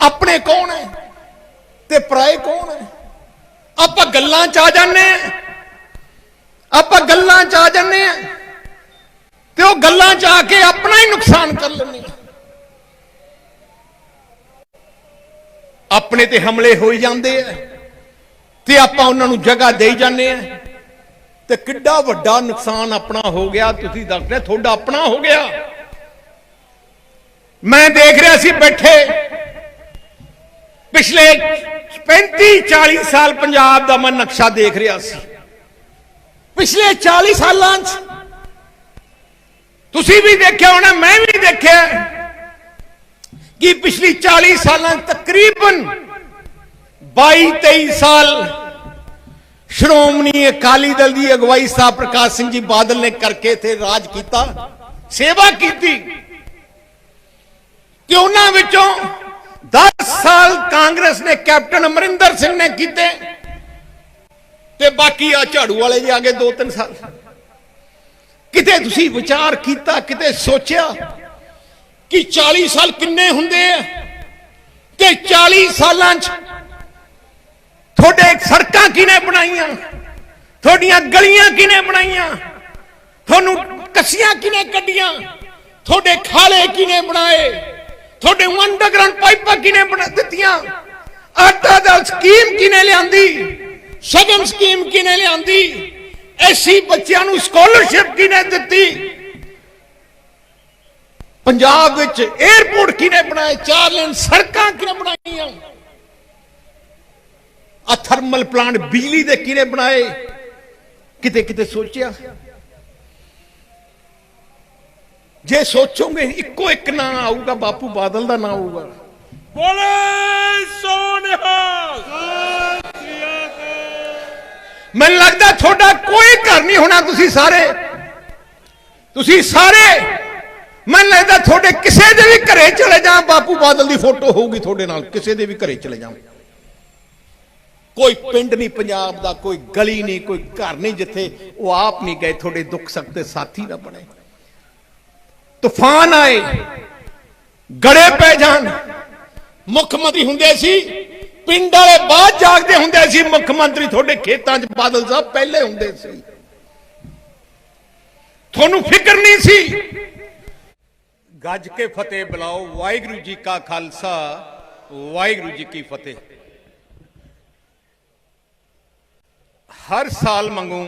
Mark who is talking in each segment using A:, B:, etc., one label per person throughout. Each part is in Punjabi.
A: ਆਪਣੇ ਕੌਣ ਹੈ? ਤੇ ਪਰਾਏ ਕੌਣ ਹੈ? ਆਪਾਂ ਗੱਲਾਂ ਚ ਆ ਜਾਂਦੇ ਆ ਆਪਾਂ ਗੱਲਾਂ ਚ ਆ ਜਾਂਦੇ ਆ ਤੇ ਉਹ ਗੱਲਾਂ ਚ ਆ ਕੇ ਆਪਣਾ ਹੀ ਨੁਕਸਾਨ ਕਰ ਲੈਂਦੇ ਆ ਆਪਣੇ ਤੇ ਹਮਲੇ ਹੋਈ ਜਾਂਦੇ ਆ। ਤੇ ਆਪਾਂ ਉਹਨਾਂ ਨੂੰ ਜਗ੍ਹਾ ਦੇਈ ਜਾਂਦੇ ਆ। ਤੇ ਕਿੱਡਾ ਵੱਡਾ ਨੁਕਸਾਨ ਆਪਣਾ ਹੋ ਗਿਆ, ਤੁਸੀਂ ਦੱਸ ਰਹੇ ਤੁਹਾਡਾ ਆਪਣਾ ਹੋ ਗਿਆ। ਮੈਂ ਦੇਖ ਰਿਹਾ ਸੀ ਬੈਠੇ। ਪਿਛਲੇ 35 40 ਸਾਲ ਪੰਜਾਬ ਦਾ ਮੈਂ ਨਕਸ਼ਾ ਦੇਖ ਰਿਹਾ ਸੀ। ਪਿਛਲੇ 40 ਸਾਲਾਂ 'ਚ ਤੁਸੀਂ ਵੀ ਦੇਖਿਆ ਹੋਣਾ, ਮੈਂ ਵੀ ਦੇਖਿਆ ਕਿ ਪਿਛਲੀ 40 ਸਾਲਾਂ ਤਕਰੀਬਨ 22 23 ਸਾਲ ਸ਼੍ਰੋਮਣੀ ਅਕਾਲੀ ਦਲ ਦੀ ਅਗਵਾਈ ਸਾਹਿਬ ਪ੍ਰਕਾਸ਼ ਸਿੰਘ ਜੀ ਬਾਦਲ ਨੇ ਕਰਕੇ ਇੱਥੇ ਰਾਜ ਕੀਤਾ, ਸੇਵਾ ਕੀਤੀ ਤੇ ਉਹਨਾਂ ਵਿੱਚੋਂ 10 ਸਾਲ ਕਾਂਗਰਸ ਨੇ ਕੈਪਟਨ ਅਮਰਿੰਦਰ ਸਿੰਘ ਨੇ ਕੀਤੇ ਤੇ ਬਾਕੀ ਆ ਝਾੜੂ ਵਾਲੇ ਜੀ ਆਗੇ 2-3 ਸਾਲ ਕਿਤੇ ਤੁਸੀਂ ਵਿਚਾਰ ਕੀਤਾ ਕਿਤੇ ਸੋਚਿਆ ਕਿ 40 ਸਾਲ ਕਿੰਨੇ ਹੁੰਦੇ ਆ ਤੇ 40 ਸਾਲਾਂ 'ਚ ਤੁਹਾਡੇ ਸੜਕਾਂ ਕਿਨੇ ਬਣਾਈਆਂ ਤੁਹਾਡੀਆਂ ਗਲੀਆਂ ਕਿਨੇ ਬਣਾਈਆਂ ਤੁਹਾਨੂੰ ਕੱਸੀਆਂ ਕਿਨੇ ਕੱਢੀਆਂ ਤੁਹਾਡੇ ਖਾਲੇ ਕਿਨੇ ਬਣਾਏ ਤੁਹਾਡੇ ਅੰਡਰਗਰਾਉਂਡ ਪਾਈਪਾਂ ਕਿਨੇ ਬਣਾ ਦਿੱਤੀਆਂ? ਆਟਾ ਦਾ ਸਕੀਮ ਕਿਨੇ ਲਿਆਂਦੀ? ਸ਼ਗਨ ਸਕੀਮ ਕਿਨੇ ਲਿਆਂਦੀ? ਐਸੀ ਬੱਚਿਆਂ ਨੂੰ ਸਕਾਲਰਸ਼ਿਪ ਕਿਨੇ ਦਿੱਤੀ? ਪੰਜਾਬ ਵਿੱਚ 에어ਪੋਰਟ ਕਿਨੇ ਬਣਾਏ? ਚਾਰ ਲੇਨ ਸੜਕਾਂ ਕਿਨੇ ਬਣਾਈਆਂ? ਆ ਥਰਮਲ ਪਲਾਂਟ ਬਿਜਲੀ ਦੇ ਕਿਨੇ ਬਣਾਏ? ਕਿਤੇ ਕਿਤੇ ਸੋਚਿਆ? ਜੇ ਸੋਚੋਗੇ ਇੱਕੋ ਇੱਕ ਨਾਂ ਆਊਗਾ ਬਾਪੂ ਬਾਦਲ ਦਾ ਨਾਂ ਆਊਗਾ।
B: ਬੋਲੇ ਸੋਨਿਹਾਲ।
A: ਮੈਨੂੰ ਲੱਗਦਾ ਤੁਹਾਡਾ ਕੋਈ ਘਰ ਨਹੀਂ ਹੋਣਾ ਤੁਸੀਂ ਸਾਰੇ। ਤੁਸੀਂ ਸਾਰੇ ਮੈਨੂੰ ਲੱਗਦਾ ਤੁਹਾਡੇ ਕਿਸੇ ਦੇ ਵੀ ਘਰੇ ਚਲੇ ਜਾ ਬਾਪੂ ਬਾਦਲ ਦੀ ਫੋਟੋ ਹੋਊਗੀ ਤੁਹਾਡੇ ਨਾਲ ਕਿਸੇ ਦੇ ਵੀ ਘਰੇ ਚਲੇ ਜਾਓ ਕੋਈ ਪਿੰਡ ਨਹੀਂ ਪੰਜਾਬ ਦਾ ਕੋਈ ਗਲੀ ਨਹੀਂ ਕੋਈ ਘਰ ਨਹੀਂ ਜਿੱਥੇ ਉਹ ਆਪ ਨਹੀਂ ਗਏ ਤੁਹਾਡੇ ਦੁੱਖ ਸੁੱਖ ਦੇ ਸਾਥੀ ਨਾ ਬਣੇ। ਤੂਫਾਨ ਆਏ, ਗੜੇ ਪੈ ਜਾਣ। ਮੁੱਖ ਮੰਤਰੀ ਹੁੰਦੇ ਸੀ, ਪਿੰਡ ਵਾਲੇ ਬਾਅਦ ਜਾਗਦੇ ਹੁੰਦੇ ਸੀ। ਮੁੱਖ ਮੰਤਰੀ ਤੁਹਾਡੇ ਖੇਤਾਂ 'ਚ ਬਾਦਲ ਸਾਹਿਬ ਪਹਿਲੇ ਹੁੰਦੇ ਸੀ। ਤੁਹਾਨੂੰ ਫਿਕਰ ਨਹੀਂ ਸੀ? ਗੱਜ ਕੇ ਫਤਿਹ ਬੁਲਾਓ। ਵਾਹਿਗੁਰੂ ਜੀ ਕਾ ਖਾਲਸਾ, ਵਾਹਿਗੁਰੂ ਜੀ ਕੀ ਫਤਿਹ। ਹਰ ਸਾਲ ਮੰਗੂ,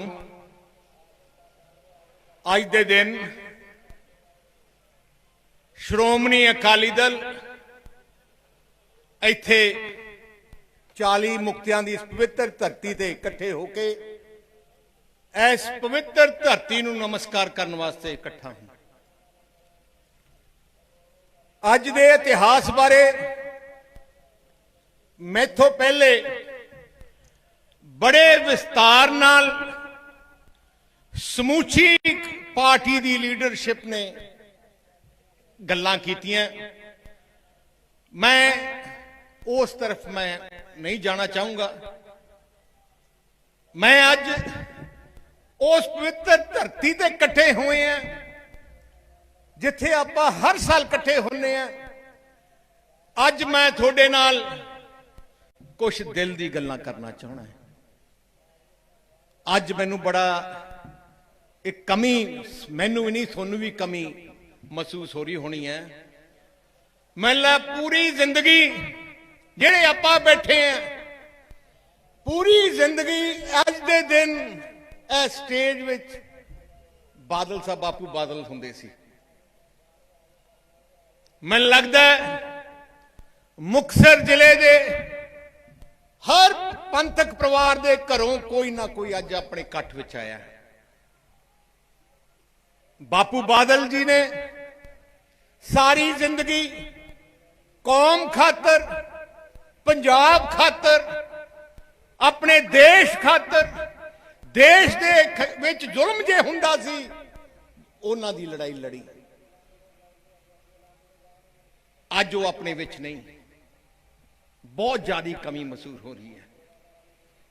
A: ਅੱਜ ਦੇ ਦਿਨ ਸ਼੍ਰੋਮਣੀ ਅਕਾਲੀ ਦਲ ਇੱਥੇ 40 ਮੁਕਤਿਆਂ ਦੀ ਇਸ ਪਵਿੱਤਰ ਧਰਤੀ ਤੇ ਇਕੱਠੇ ਹੋ ਕੇ ਇਸ ਪਵਿੱਤਰ ਧਰਤੀ ਨੂੰ ਨਮਸਕਾਰ ਕਰਨ ਵਾਸਤੇ ਇਕੱਠਾ ਹੁੰਦਾ ਅੱਜ ਦੇ ਇਤਿਹਾਸ ਬਾਰੇ ਮੈਥੋਂ ਪਹਿਲੇ ਬੜੇ ਵਿਸਤਾਰ ਨਾਲ ਸਮੂਚੀ ਪਾਰਟੀ ਦੀ ਲੀਡਰਸ਼ਿਪ ਨੇ ਗੱਲਾਂ ਕੀਤੀਆਂ। ਮੈਂ ਉਸ ਤਰਫ ਮੈਂ ਨਹੀਂ ਜਾਣਾ ਚਾਹੂੰਗਾ। ਮੈਂ ਅੱਜ ਉਸ ਪਵਿੱਤਰ ਧਰਤੀ ਤੇ ਇਕੱਠੇ ਹੋਏ ਆ, ਜਿੱਥੇ ਆਪਾਂ ਹਰ ਸਾਲ ਇਕੱਠੇ ਹੁੰਨੇ ਆ। ਅੱਜ ਮੈਂ ਤੁਹਾਡੇ ਨਾਲ ਕੁਝ ਦਿਲ ਦੀ ਗੱਲਾਂ ਕਰਨਾ ਚਾਹਣਾ ਹੈ ਅੱਜ ਮੈਨੂੰ ਬੜਾ ਇੱਕ ਕਮੀ, ਮੈਨੂੰ ਵੀ ਨਹੀਂ, ਤੁਹਾਨੂੰ ਵੀ ਕਮੀ ਮਹਿਸੂਸ ਹੋ ਰਹੀ ਹੋਣੀ ਹੈ। ਮੈਨੂੰ ਲੱਗਾ ਪੂਰੀ ਜ਼ਿੰਦਗੀ ਜਿਹੜੇ ਆਪਾਂ ਬੈਠੇ ਆ, ਪੂਰੀ ਜ਼ਿੰਦਗੀ ਅੱਜ ਦੇ ਦਿਨ ਇਹ ਸਟੇਜ ਵਿੱਚ ਬਾਦਲ ਸਾਹਿਬ ਬਾਪੂ ਬਾਦਲ ਹੁੰਦੇ ਸੀ। ਮੈਨੂੰ ਲੱਗਦਾ ਹੈ ਮੁਕਤਸਰ ਜ਼ਿਲ੍ਹੇ ਦੇ ਹਰ ਪੰਥਕ ਪਰਿਵਾਰ ਦੇ ਘਰੋਂ ਕੋਈ ਨਾ ਕੋਈ ਅੱਜ ਆਪਣੇ ਇਕੱਠ ਵਿੱਚ ਆਇਆ। ਬਾਪੂ ਬਾਦਲ ਜੀ ਨੇ ਸਾਰੀ ਜ਼ਿੰਦਗੀ ਕੌਮ ਖਾਤਰ, ਪੰਜਾਬ ਖਾਤਰ, ਆਪਣੇ ਦੇਸ਼ ਖਾਤਰ, ਦੇਸ਼ ਦੇ ਵਿੱਚ ਜ਼ੁਲਮ ਜੇ ਹੁੰਦਾ ਸੀ, ਉਹਨਾਂ ਦੀ ਲੜਾਈ ਲੜੀ। ਅੱਜ ਉਹ ਆਪਣੇ ਵਿੱਚ ਨਹੀਂ। ਬਹੁਤ ਜ਼ਿਆਦਾ ਕਮੀ ਮਹਿਸੂਸ ਹੋ ਰਹੀ ਹੈ।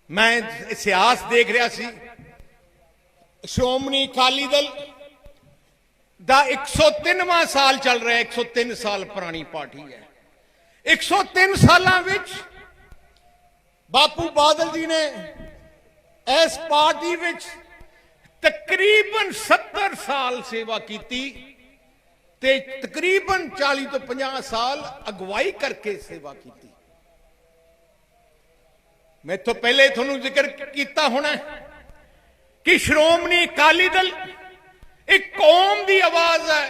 A: ਮੈਂ ਇਤਿਹਾਸ ਦੇਖ ਰਿਹਾ ਸੀ। ਸ਼੍ਰੋਮਣੀ ਅਕਾਲੀ ਦਲ ਦਾ 103ਵਾਂ ਸਾਲ ਚੱਲ ਰਿਹਾ ਹੈ 103 ਸਾਲ ਪੁਰਾਣੀ ਪਾਰਟੀ ਹੈ 103 ਸਾਲਾਂ ਵਿੱਚ ਬਾਪੂ ਬਾਦਲ ਜੀ ਨੇ ਇਸ ਪਾਰਟੀ ਵਿੱਚ ਤਕਰੀਬਨ 70 ਸਾਲ ਸੇਵਾ ਕੀਤੀ ਤੇ ਤਕਰੀਬਨ 40 ਤੋਂ 50 ਸਾਲ ਅਗਵਾਈ ਕਰਕੇ ਸੇਵਾ ਕੀਤੀ। ਮੈਂ ਤੋਂ ਪਹਿਲੇ ਤੁਹਾਨੂੰ ਜ਼ਿਕਰ ਕੀਤਾ ਹੋਣਾ ਕਿ ਸ਼੍ਰੋਮਣੀ ਅਕਾਲੀ ਦਲ ਇੱਕ ਕੌਮ ਦੀ ਆਵਾਜ਼ ਹੈ,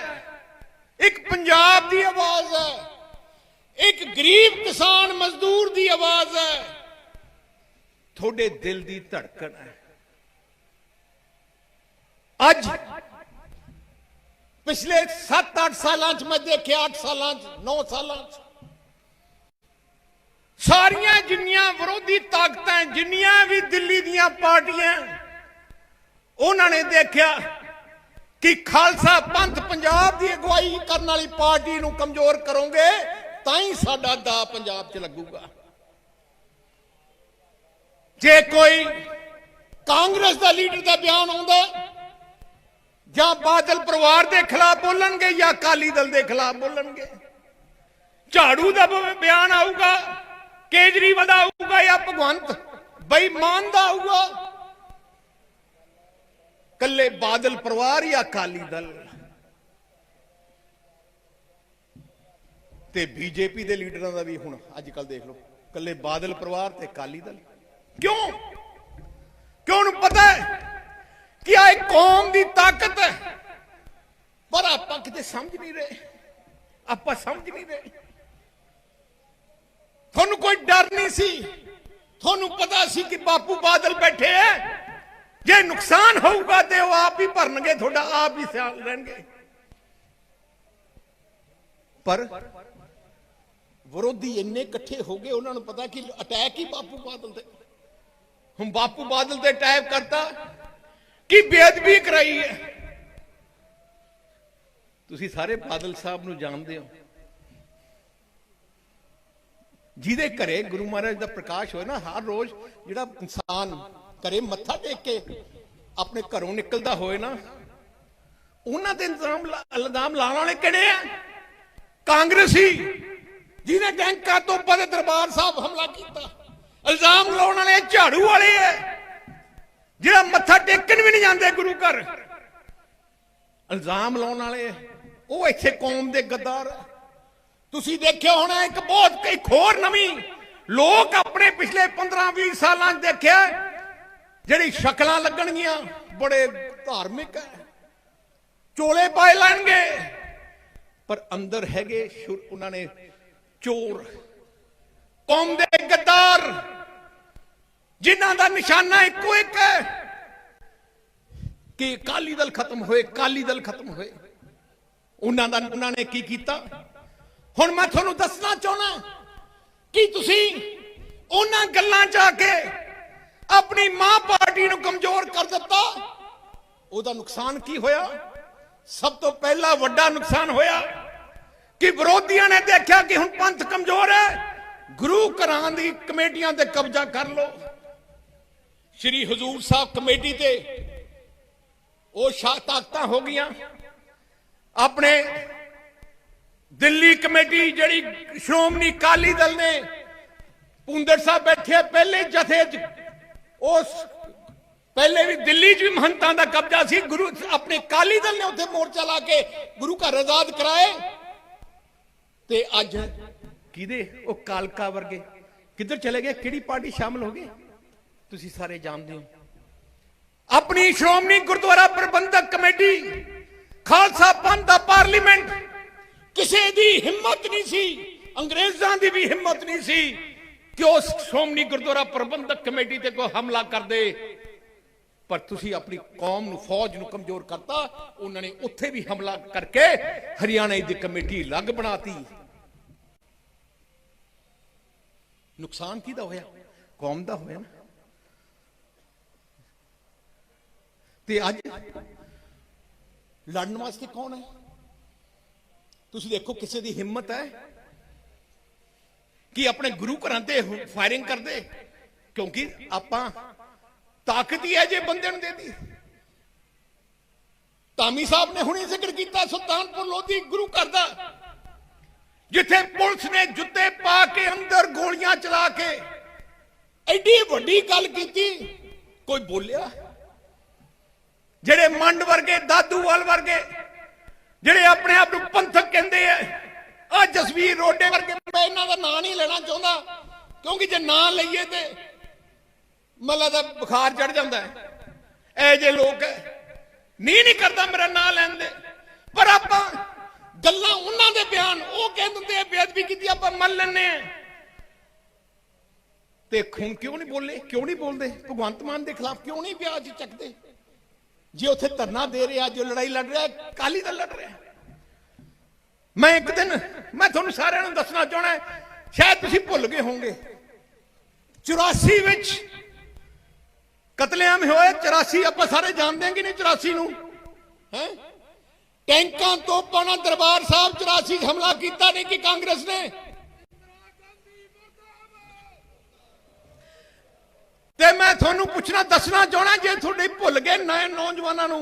A: ਇੱਕ ਪੰਜਾਬ ਦੀ ਆਵਾਜ਼ ਹੈ, ਇੱਕ ਗਰੀਬ ਕਿਸਾਨ ਮਜ਼ਦੂਰ ਦੀ ਆਵਾਜ਼ ਹੈ। ਤੁਹਾਡੇ ਦਿਲ ਦੀ ਧੜਕਣ ਹੈ। ਅੱਜ ਪਿਛਲੇ 7-8 ਸਾਲਾਂ ਚ ਮੈਂ ਦੇਖਿਆ 8 ਸਾਲਾਂ ਚ 9 ਸਾਲਾਂ ਚ। ਸਾਰੀਆਂ ਜਿੰਨੀਆਂ ਵਿਰੋਧੀ ਤਾਕਤਾਂ, ਜਿੰਨੀਆਂ ਵੀ ਦਿੱਲੀ ਦੀਆਂ ਪਾਰਟੀਆਂ, ਉਹਨਾਂ ਨੇ ਦੇਖਿਆ ਕਿ ਖਾਲਸਾ ਪੰਥ ਪੰਜਾਬ ਦੀ ਅਗਵਾਈ ਕਰਨ ਵਾਲੀ ਪਾਰਟੀ ਨੂੰ ਕਮਜ਼ੋਰ ਕਰੋਗੇ, ਤਾਂ ਹੀ ਸਾਡਾ ਦਾ ਪੰਜਾਬ 'ਚ ਲੱਗੂਗਾ। ਜੇ ਕੋਈ ਕਾਂਗਰਸ ਦਾ ਲੀਡਰ ਦਾ ਬਿਆਨ ਆਉਂਦਾ, ਜਾਂ ਬਾਦਲ ਪਰਿਵਾਰ ਦੇ ਖਿਲਾਫ ਬੋਲਣਗੇ ਜਾਂ ਅਕਾਲੀ ਦਲ ਦੇ ਖਿਲਾਫ ਬੋਲਣਗੇ, ਝਾੜੂ ਦਾ ਬਿਆਨ ਆਊਗਾ, ਕੇਜਰੀਵਾਲ ਦਾ ਆਊਗਾ ਜਾਂ ਭਗਵੰਤ, ਬੇਈਮਾਨ ਦਾ ਆਊਗਾ ਕੱਲੇ ਬਾਦਲ ਪਰਿਵਾਰ ਜਾਂ ਅਕਾਲੀ ਦਲ। ਤੇ ਬੀਜੇਪੀ ਦੇ ਲੀਡਰਾਂ ਦਾ ਵੀ ਹੁਣ ਅੱਜ ਕੱਲ ਦੇਖ ਲਓ, ਕੱਲੇ ਬਾਦਲ ਪਰਿਵਾਰ ਤੇ ਅਕਾਲੀ ਦਲ। ਕਿਉਂ? ਕਿਉਂ ਨੂੰ ਪਤਾ ਹੈ ਕਿ ਆ ਇੱਕ ਕੌਮ ਦੀ ਤਾਕਤ ਹੈ? ਪਰ ਆਪਾਂ ਕਿਤੇ ਸਮਝ ਨਹੀਂ ਰਹੇ। ਆਪਾਂ ਸਮਝ ਨਹੀਂ ਰਹੇ। ਤੁਹਾਨੂੰ ਕੋਈ ਡਰ ਨਹੀਂ ਸੀ? ਤੁਹਾਨੂੰ ਪਤਾ ਸੀ ਕਿ ਬਾਪੂ ਬਾਦਲ ਬੈਠੇ ਐ ਜੇ ਨੁਕਸਾਨ ਹੋਊਗਾ ਤੇ ਉਹ ਆਪ ਹੀ ਭਰਨਗੇ, ਤੁਹਾਡਾ ਆਪ ਹੀ ਸਿਆਲ ਲੈਣਗੇ ਪਰ ਵਿਰੋਧੀ ਇੰਨੇ ਇਕੱਠੇ ਹੋ ਗਏ, ਉਹਨਾਂ ਨੂੰ ਪਤਾ ਕਿ ਅਟੈਕ ਹੀ ਬਾਪੂ ਬਾਦਲ ਤੇ ਹੁਣ ਬਾਪੂ ਬਾਦਲ ਤੇ ਅਟੈਕ ਕਰਤਾ, ਕਿ ਬੇਅਦਬੀ ਕਰਾਈ ਹੈ? ਤੁਸੀਂ ਸਾਰੇ ਬਾਦਲ ਸਾਹਿਬ ਨੂੰ ਜਾਣਦੇ ਹੋ। ਜਿਹਦੇ ਘਰੇ ਗੁਰੂ ਮਹਾਰਾਜ ਦਾ ਪ੍ਰਕਾਸ਼ ਹੋਏ ਨਾ, ਹਰ ਰੋਜ਼ ਜਿਹੜਾ ਇਨਸਾਨ ਘਰੇ ਮੱਥਾ ਟੇਕ ਕੇ ਆਪਣੇ ਘਰੋਂ ਨਿਕਲਦਾ ਹੋਏ ਨਾ, ਉਹਨਾਂ ਦੇ ਇਲਜ਼ਾਮ ਇਲਜ਼ਾਮ ਲਾਉਣ ਵਾਲੇ ਕਿਹੜੇ ਆ? ਕਾਂਗਰਸੀ, ਜਿਹਨੇ ਟੈਂਕਾਂ ਤੋਂ ਉੱਪਰ ਦਰਬਾਰ ਸਾਹਿਬ ਹਮਲਾ ਕੀਤਾ। ਇਲਜ਼ਾਮ ਲਾਉਣ ਵਾਲੇ ਝਾੜੂ ਵਾਲੇ ਐ ਜਿਹੜਾ ਮੱਥਾ ਟੇਕਣ ਵੀ ਨਹੀਂ ਜਾਂਦੇ ਗੁਰੂ ਘਰ। ਇਲਜ਼ਾਮ ਲਾਉਣ ਵਾਲੇ ਉਹ ਇੱਥੇ ਕੌਮ ਦੇ ਗੱਦਾਰ ਤੁਸੀਂ ਦੇਖਿਆ ਹੋਣਾ ਇੱਕ ਬਹੁਤ ਕਈ ਹੋਰ ਨਵੀਂ, ਲੋਕ ਆਪਣੇ ਪਿਛਲੇ 15-20 ਸਾਲਾਂ 'ਚ ਦੇਖਿਆ ਜਿਹੜੀ ਸ਼ਕਲਾਂ ਲੱਗਣਗੀਆਂ, ਬੜੇ ਧਾਰਮਿਕ ਹੈ। ਚੋਲੇ ਪਾਏ ਲੈਣਗੇ। ਪਰ ਅੰਦਰ ਹੈਗੇ ਉਹਨਾਂ ਨੇ ਚੋਰ, ਕੌਮ ਦੇ ਗੱਦਾਰ, ਜਿਨ੍ਹਾਂ ਦਾ ਨਿਸ਼ਾਨਾ ਇੱਕੋ ਇੱਕ ਹੈ ਕਿ ਅਕਾਲੀ ਦਲ ਖਤਮ ਹੋਏ, ਅਕਾਲੀ ਦਲ ਖਤਮ ਹੋਏ। ਉਹਨਾਂ ਦਾ, ਉਹਨਾਂ ਨੇ ਕੀ ਕੀਤਾ? ਹੁਣ ਮੈਂ ਤੁਹਾਨੂੰ ਦੱਸਣਾ ਚਾਹਣਾ ਕਿ ਤੁਸੀਂ ਉਹਨਾਂ ਗੱਲਾਂ 'ਚ ਆ ਕੇ ਆਪਣੀ ਮਾਂ ਪਾਰਟੀ ਨੂੰ ਕਮਜ਼ੋਰ ਕਰ ਦਿੱਤਾ। ਉਹਦਾ ਨੁਕਸਾਨ ਕੀ ਹੋਇਆ? ਸਭ ਤੋਂ ਪਹਿਲਾ ਵੱਡਾ ਨੁਕਸਾਨ ਹੋਇਆ ਕਿ ਵਿਰੋਧੀਆਂ ਨੇ ਦੇਖਿਆ ਕਿ ਹੁਣ ਪੰਥ ਕਮਜ਼ੋਰ ਹੈ। ਗੁਰੂ ਘਰਾਂ ਦੀ ਕਮੇਟੀਆਂ ਤੇ ਕਬਜ਼ਾ ਕਰ ਲਓ। ਸ੍ਰੀ ਹਜ਼ੂਰ ਸਾਹਿਬ ਕਮੇਟੀ ਤੇ ਉਹ ਸ਼ਾ ਤਾਕਤਾਂ ਹੋ ਗਈਆਂ। ਆਪਣੇ ਦਿੱਲੀ ਕਮੇਟੀ ਜਿਹੜੀ ਸ਼੍ਰੋਮਣੀ ਅਕਾਲੀ ਦਲ ਨੇ ਪੁੰਦਰ ਸਾਹਿਬ ਬੈਠੇ ਪਹਿਲੇ ਜਥੇ 'ਚ ਉਸ ਪਹਿਲੇ ਵੀ ਦਿੱਲੀ 'ਚ ਵੀ ਮਹੰਤਾਂ ਦਾ ਕਬਜ਼ਾ ਸੀ, ਗੁਰੂ ਆਪਣੇ ਅਕਾਲੀ ਦਲ ਨੇ ਉੱਥੇ ਮੋਰਚਾ ਲਾ ਕੇ ਗੁਰੂ ਘਰ ਆਜ਼ਾਦ ਕਰਾਏ। ਤੇ ਅੱਜ ਕਿਹਦੇ? ਉਹ ਕਾਲਕਾ ਵਰਗੇ। ਕਿੱਧਰ ਚਲੇ ਗਏ? ਕਿਹੜੀ ਪਾਰਟੀ ਸ਼ਾਮਲ ਹੋ ਗਈ? ਤੁਸੀਂ ਸਾਰੇ ਜਾਣਦੇ ਹੋ। ਆਪਣੀ ਸ਼੍ਰੋਮਣੀ ਗੁਰਦੁਆਰਾ ਪ੍ਰਬੰਧਕ ਕਮੇਟੀ, ਖਾਲਸਾ ਪੰਥ ਦਾ ਪਾਰਲੀਮੈਂਟ, ਕਿਸੇ ਦੀ ਹਿੰਮਤ ਨਹੀਂ ਸੀ, ਅੰਗਰੇਜ਼ਾਂ ਦੀ ਵੀ ਹਿੰਮਤ ਨਹੀਂ ਸੀ। ਕਿ ਉਸ ਸ਼੍ਰੋਮਣੀ ਗੁਰਦੁਆਰਾ ਪ੍ਰਬੰਧਕ ਕਮੇਟੀ ਤੇ ਕੋਈ ਹਮਲਾ ਕਰਦੇ? ਪਰ ਤੁਸੀਂ ਆਪਣੀ ਕੌਮ ਨੂੰ, ਫੌਜ ਨੂੰ ਕਮਜ਼ੋਰ ਕਰਤਾ। ਉਹਨਾਂ ਨੇ ਉੱਥੇ ਵੀ ਹਮਲਾ ਕਰਕੇ ਹਰਿਆਣਾ ਦੀ ਕਮੇਟੀ ਅਲੱਗ ਬਣਾਤੀ। ਨੁਕਸਾਨ ਕਿਹਦਾ ਹੋਇਆ? ਕੌਮ ਦਾ ਹੋਇਆ ਨਾ। ਤੇ ਅੱਜ ਲੜਨ ਵਾਸਤੇ ਕੌਣ ਹੈ? ਤੁਸੀਂ ਦੇਖੋ, ਕਿਸੇ ਦੀ ਹਿੰਮਤ ਹੈ। ਕਿ ਆਪਣੇ ਗੁਰੂ ਘਰਾਂ ਤੇ ਫਾਇਰਿੰਗ ਕਰਦੇ? ਕਿਉਂਕਿ ਆਪਾਂ ਤਾਕਤ ਹੀ ਹੈ ਜੇ ਬੰਦੇ ਨੂੰ ਦੇਦੀ ਧਾਮੀ ਸਾਹਿਬ ਨੇ ਹੁਣੇ ਜ਼ਿਕਰ ਕੀਤਾ ਸੁਲਤਾਨਪੁਰ ਲੋਧੀ ਗੁਰੂ ਘਰ ਦਾ, ਜਿੱਥੇ ਪੁਲਿਸ ਨੇ ਜੁੱਤੇ ਪਾ ਕੇ ਅੰਦਰ ਗੋਲੀਆਂ ਚਲਾ ਕੇ ਐਡੀ ਵੱਡੀ ਗੱਲ ਕੀਤੀ। ਕੋਈ ਬੋਲਿਆ? ਜਿਹੜੇ ਮੰਡ ਵਰਗੇ ਦਾਦੂਵਾਲ ਵਰਗੇ, ਜਿਹੜੇ ਆਪਣੇ ਆਪ ਨੂੰ ਪੰਥਕ ਕਹਿੰਦੇ ਆ ਆ ਜਸਵੀਰ ਰੋਡੇ ਵਰਗੇ ਮੈਂ ਇਹਨਾਂ ਦਾ ਨਾਂ ਨਹੀਂ ਲੈਣਾ ਚਾਹੁੰਦਾ। ਕਿਉਂਕਿ ਜੇ ਨਾਂ ਲਈਏ ਤੇ ਮੱਲਾ ਦਾ ਬੁਖਾਰ ਚੜ ਜਾਂਦਾ ਐ ਜੇ ਲੋਕ ਨਹੀਂ ਨਹੀਂ ਕਰਦਾ ਮੇਰਾ ਨਾਂ ਲੈਣ ਦੇ। ਪਰ ਆਪਾਂ ਗੱਲਾਂ ਉਹਨਾਂ ਦੇ ਬਿਆਨ, ਉਹ ਕਹਿ ਦਿੰਦੇ ਆ, ਬੇਅਦਬੀ ਕੀਤੀ ਆਪਾਂ ਮੰਨ ਲੈਂਦੇ ਆ। ਤੇ ਖੂਨ ਕਿਉਂ ਨਹੀਂ ਬੋਲੇ ਕਿਉਂ ਨਹੀਂ ਬੋਲਦੇ? ਭਗਵੰਤ ਮਾਨ ਦੇ ਖਿਲਾਫ ਕਿਉਂ ਨਹੀਂ ਵਿਆਜ ਚੱਕਦੇ? ਜੇ ਉੱਥੇ ਧਰਨਾ ਦੇ ਰਿਹਾ, ਜੋ ਲੜਾਈ ਲੜ ਰਿਹਾ ਕਾਲੀ ਦਾ ਲੜ ਰਿਹਾ। ਮੈਂ ਇੱਕ ਦਿਨ, ਮੈਂ ਤੁਹਾਨੂੰ ਸਾਰਿਆਂ ਨੂੰ ਦੱਸਣਾ ਚਾਹਣਾ ਸ਼ਾਇਦ ਤੁਸੀਂ ਭੁੱਲ ਗਏ ਹੋਵੋਗੇ। 84 ਵਿੱਚ ਕਤਲੇਆਮ ਹੋਏ 84 ਆਪਾਂ ਸਾਰੇ ਜਾਣਦੇ ਹਾਂ ਕਿ ਨਹੀਂ 84 ਨੂੰ? ਹੈ? ਟੈਂਕਾਂ ਤੋਂ ਨਾਲ ਦਰਬਾਰ ਸਾਹਿਬ 84 'ਚ ਹਮਲਾ ਕੀਤਾ ਨਹੀਂ ਕਿ ਕਾਂਗਰਸ ਨੇ? ਤੇ ਮੈਂ ਤੁਹਾਨੂੰ ਪੁੱਛਣਾ, ਦੱਸਣਾ ਚਾਹਣਾ ਜੇ ਤੁਹਾਡੇ ਭੁੱਲ ਗਏ ਨਵੇਂ ਨੌਜਵਾਨਾਂ ਨੂੰ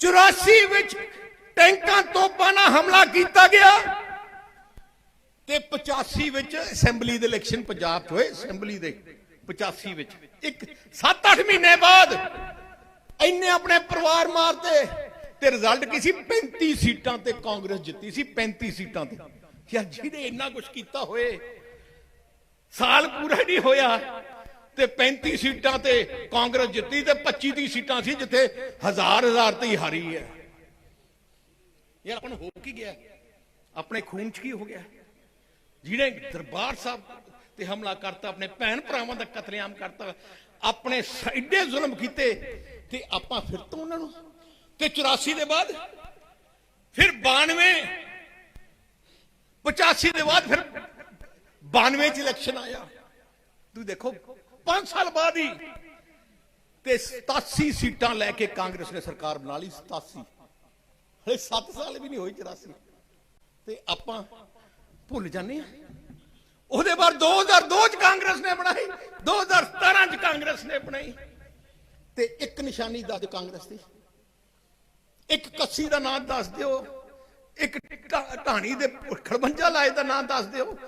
A: 84 ਵਿੱਚ ਟੈਂਕਾਂ ਤੋਪਾਂ ਨਾਲ ਹਮਲਾ ਕੀਤਾ ਗਿਆ। ਤੇ 85 ਵਿੱਚ ਅਸੈਂਬਲੀ ਦੇ ਇਲੈਕਸ਼ਨ ਪੰਜਾਬ 'ਚ ਹੋਏ। ਅਸੈਂਬਲੀ ਦੇ 85 ਵਿੱਚ। ਇੱਕ 7-8 ਮਹੀਨੇ ਬਾਅਦ ਇੰਨੇ ਆਪਣੇ ਪਰਿਵਾਰ ਮਾਰਤੇ ਤੇ ਰਿਜ਼ਲਟ ਕੀ ਸੀ? 35 ਸੀਟਾਂ ਤੇ ਕਾਂਗਰਸ ਜਿੱਤੀ ਸੀ 35 ਸੀਟਾਂ ਤੇ। ਯਾਰ ਜਿਹਨੇ ਇੰਨਾ ਕੁਝ ਕੀਤਾ ਹੋਏ, ਸਾਲ ਪੂਰਾ ਨਹੀਂ ਹੋਇਆ। ਤੇ 35 ਸੀਟਾਂ ਤੇ ਕਾਂਗਰਸ ਜਿੱਤੀ ਤੇ 25 ਦੀ ਸੀਟਾਂ ਸੀ, ਜਿੱਥੇ ਹਜ਼ਾਰ ਹਜ਼ਾਰ ਤੇ ਹੀ ਹਾਰੀ ਹੈ। ਯਾਰ ਆਪਾਂ ਨੂੰ ਹੋ ਕੀ ਗਿਆ? ਆਪਣੇ ਖੂਨ 'ਚ ਕੀ ਹੋ ਗਿਆ? ਜਿਹੜੇ ਦਰਬਾਰ ਸਾਹਿਬ ਤੇ ਹਮਲਾ ਕਰਤਾ, ਆਪਣੇ ਭੈਣ ਭਰਾਵਾਂ ਦਾ ਕਤਲੇਆਮ ਕਰਤਾ, ਆਪਣੇ ਐਡੇ ਜ਼ੁਲਮ ਕੀਤੇ, ਤੇ ਆਪਾਂ ਫਿਰ ਤੋਂ ਉਹਨਾਂ ਨੂੰ? ਤੇ 84 ਦੇ ਬਾਅਦ? ਫਿਰ 92 85 ਦੇ ਬਾਅਦ ਫਿਰ 92 ਚ ਇਲੈਕਸ਼ਨ ਆਇਆ। ਤੁਸੀਂ ਦੇਖੋ 5 ਸਾਲ ਬਾਅਦ ਹੀ ਤੇ 87 ਸੀਟਾਂ ਲੈ ਕੇ ਕਾਂਗਰਸ ਨੇ ਸਰਕਾਰ ਬਣਾ ਲਈ 87 ਹਲੇ 7 ਸਾਲ ਵੀ ਨਹੀਂ ਹੋਈ 84 ਤੇ ਆਪਾਂ ਭੁੱਲ ਜਾਂਦੇ ਆ ਉਹਦੇ ਬਾਅਦ 2002 ਚ ਕਾਂਗਰਸ ਨੇ ਬਣਾਈ 2017 ਚ ਕਾਂਗਰਸ ਨੇ ਬਣਾਈ। ਤੇ ਇੱਕ ਨਿਸ਼ਾਨੀ ਦੱਸ ਦਿਓ ਕਾਂਗਰਸ ਦੀ। ਇੱਕ ਕੱਸੀ ਦਾ ਨਾਮ ਦੱਸ ਦਿਓ। ਇੱਕ ਢਾ- ਢਾਣੀ ਦੇ ਖੜਬੰਜਾ ਲਾਏ ਦਾ ਨਾਮ ਦੱਸ ਦਿਓ।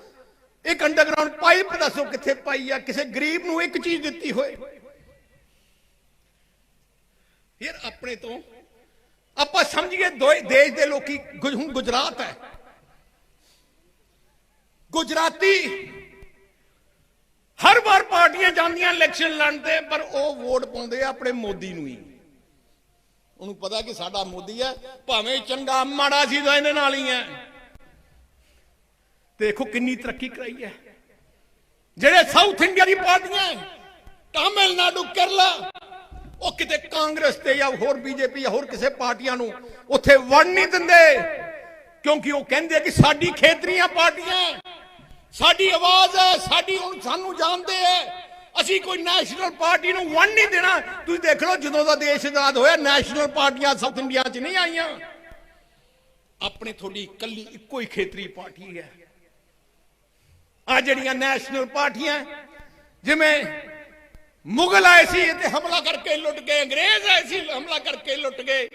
A: ਇੱਕ ਅੰਡਰਗਰਾਉਂਡ ਪਾਈਪ ਦੱਸੋ ਕਿੱਥੇ ਪਾਈ ਆ, ਕਿਸੇ ਗਰੀਬ ਨੂੰ ਇੱਕ ਚੀਜ਼ ਦਿੱਤੀ ਹੋਏ। ਫਿਰ ਆਪਣੇ ਤੋਂ ਆਪਾਂ ਸਮਝੀਏ ਦੋਏ ਦੇਸ਼ ਦੇ ਲੋਕੀ ਹੁਣ ਗੁਜਰਾਤ ਹੈ। ਗੁਜਰਾਤੀ ਹਰ ਵਾਰ ਪਾਰਟੀਆਂ ਜਾਂਦੀਆਂ ਇਲੈਕਸ਼ਨ ਲੜਨ ਪਰ ਉਹ ਵੋਟ ਪਾਉਂਦੇ ਆ ਆਪਣੇ ਮੋਦੀ ਨੂੰ ਹੀ। ਉਹਨੂੰ ਪਤਾ ਕਿ ਸਾਡਾ ਮੋਦੀ ਹੈ, ਭਾਵੇਂ ਚੰਗਾ ਮਾੜਾ ਸੀ ਤਾਂ ਇਹਦੇ ਨਾਲ ਹੀ ਹੈ। ਦੇਖੋ ਕਿੰਨੀ ਤਰੱਕੀ ਕਰਾਈ ਹੈ। ਜਿਹੜੇ ਸਾਊਥ ਇੰਡੀਆ ਦੀ ਪਾਰਟੀਆਂ ਤਾਮਿਲਨਾਡੂ, ਕੇਰਲਾ ਉਹ ਕਿਤੇ ਕਾਂਗਰਸ ਤੇ ਜਾਂ ਹੋਰ ਬੀਜੇਪੀ ਜਾਂ ਹੋਰ ਕਿਸੇ ਪਾਰਟੀਆਂ ਨੂੰ ਉੱਥੇ ਵੜ ਨਹੀਂ ਦਿੰਦੇ। ਕਿਉਂਕਿ ਉਹ ਕਹਿੰਦੇ ਕਿ ਸਾਡੀ ਖੇਤਰੀਆਂ ਪਾਰਟੀਆਂ ਸਾਡੀ ਆਵਾਜ਼ ਹੈ, ਸਾਡੀ ਹੁਣ ਸਾਨੂੰ ਜਾਣਦੇ ਹੈ। ਅਸੀਂ ਕੋਈ ਨੈਸ਼ਨਲ ਪਾਰਟੀ ਨੂੰ ਵੰਡ ਨਹੀਂ ਦੇਣਾ। ਤੁਸੀਂ ਦੇਖ ਲਓ ਜਦੋਂ ਦਾ ਦੇਸ਼ ਆਜ਼ਾਦ ਹੋਇਆ, ਨੈਸ਼ਨਲ ਪਾਰਟੀਆਂ ਸਾਊਥ ਇੰਡੀਆ 'ਚ ਨਹੀਂ ਆਈਆਂ। ਆਪਣੇ ਤੁਹਾਡੀ ਇਕੱਲੀ ਇੱਕੋ ਹੀ ਖੇਤਰੀ ਪਾਰਟੀ ਹੈ। ਆ ਜਿਹੜੀਆਂ ਨੈਸ਼ਨਲ ਪਾਰਟੀਆਂ, ਜਿਵੇਂ ਮੁਗਲ ਆਏ ਸੀ ਤੇ ਹਮਲਾ ਕਰਕੇ ਲੁੱਟ ਗਏ, ਅੰਗਰੇਜ਼ ਆਏ ਸੀ ਹਮਲਾ ਕਰਕੇ ਲੁੱਟ ਗਏ।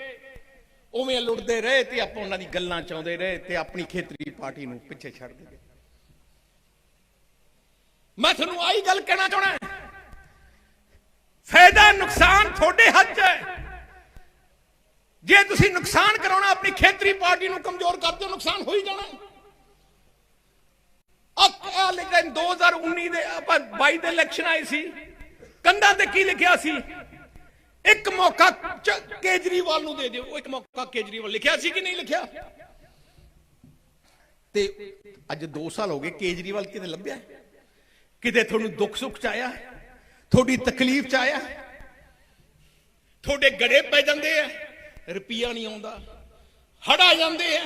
A: ਉਵੇਂ ਲੁੱਟਦੇ ਰਹੇ ਤੇ ਆਪਾਂ ਉਹਨਾਂ ਦੀ ਗੱਲਾਂ ਚਾਉਂਦੇ ਰਹੇ ਤੇ ਆਪਣੀ ਖੇਤਰੀ ਪਾਰਟੀ ਨੂੰ ਪਿੱਛੇ ਛੱਡ ਦਿੱਤੇ। ਮੈਂ ਤੁਹਾਨੂੰ ਆਹੀ ਗੱਲ ਕਹਿਣਾ ਚਾਹਣਾ ਫਾਇਦਾ ਨੁਕਸਾਨ ਤੁਹਾਡੇ ਹੱਥ 'ਚ ਹੈ। ਜੇ ਤੁਸੀਂ ਨੁਕਸਾਨ ਕਰਾਉਣਾ, ਆਪਣੀ ਖੇਤਰੀ ਪਾਰਟੀ ਨੂੰ ਕਮਜ਼ੋਰ ਕਰਦੇ ਹੋ ਨੁਕਸਾਨ ਹੋ ਹੀ ਜਾਣਾ ਹੈ। ਆ ਲੇਕਿਨ 2019 ਦੇ ਆਪਾਂ 22 ਦੇ ਇਲੈਕਸ਼ਨ ਆਏ ਸੀ। ਕੰਧਾਂ ਤੇ ਕੀ ਲਿਖਿਆ ਸੀ? ਇੱਕ ਮੌਕਾ ਕੇਜਰੀਵਾਲ ਨੂੰ ਦੇ ਦਿਓ। ਉਹ ਇੱਕ ਮੌਕਾ ਕੇਜਰੀਵਾਲ ਲਿਖਿਆ ਸੀ ਕਿ ਨਹੀਂ ਲਿਖਿਆ? ਤੇ ਅੱਜ 2 ਸਾਲ ਹੋ ਗਏ ਕੇਜਰੀਵਾਲ ਕਿਤੇ ਲੱਭਿਆ? ਕਿਤੇ ਤੁਹਾਨੂੰ ਦੁੱਖ ਸੁੱਖ ਚ ਆਇਆ? ਤੁਹਾਡੀ ਤਕਲੀਫ ਚ ਆਇਆ? ਤੁਹਾਡੇ ਗੜੇ ਪੈ ਜਾਂਦੇ ਆ, ਰੁਪਈਆ ਨਹੀਂ ਆਉਂਦਾ। ਹੜਾ ਜਾਂਦੇ ਆ,